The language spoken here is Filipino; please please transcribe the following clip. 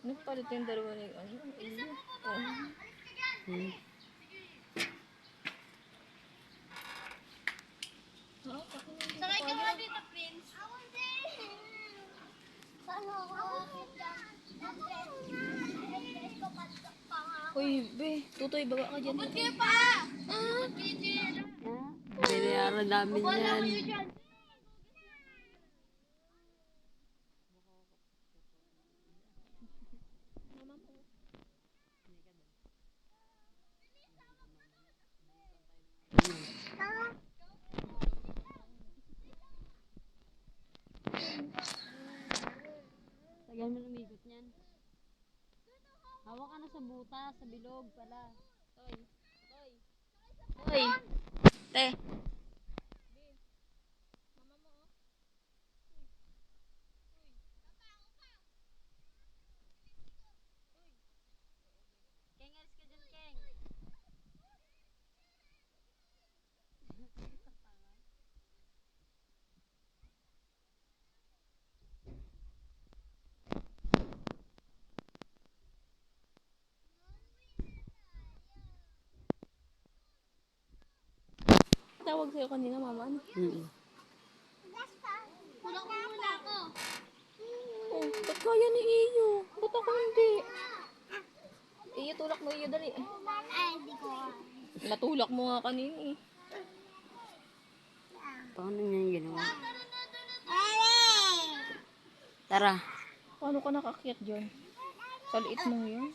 Nagpalit yung dalawa yung ano. Iyo. Oh. Hmm. Hindi Sakay ka kaya. dito, Prince. Saan ako? Uy, be. Tutoy, baba ka dyan. Ba't kayo pa? Ah? Binayaran namin yan. dyan. Tagal mo lumigot niyan. Hawak ka na sa buta, sa bilog pala. Toy. Toy. Toy. Te. Tawag sa'yo kanina, mama. Ano? Mm. Tulak mo muna ako. Oh, ba't kaya ni Iyo? Ba't ako hindi? Iyo, tulak mo Iyo, dali. Ay, hindi ko. Natulak mo nga kanina eh. Paano niya yung ginawa? Tara. Paano ka nakakyat dyan? Sa liit mo yun?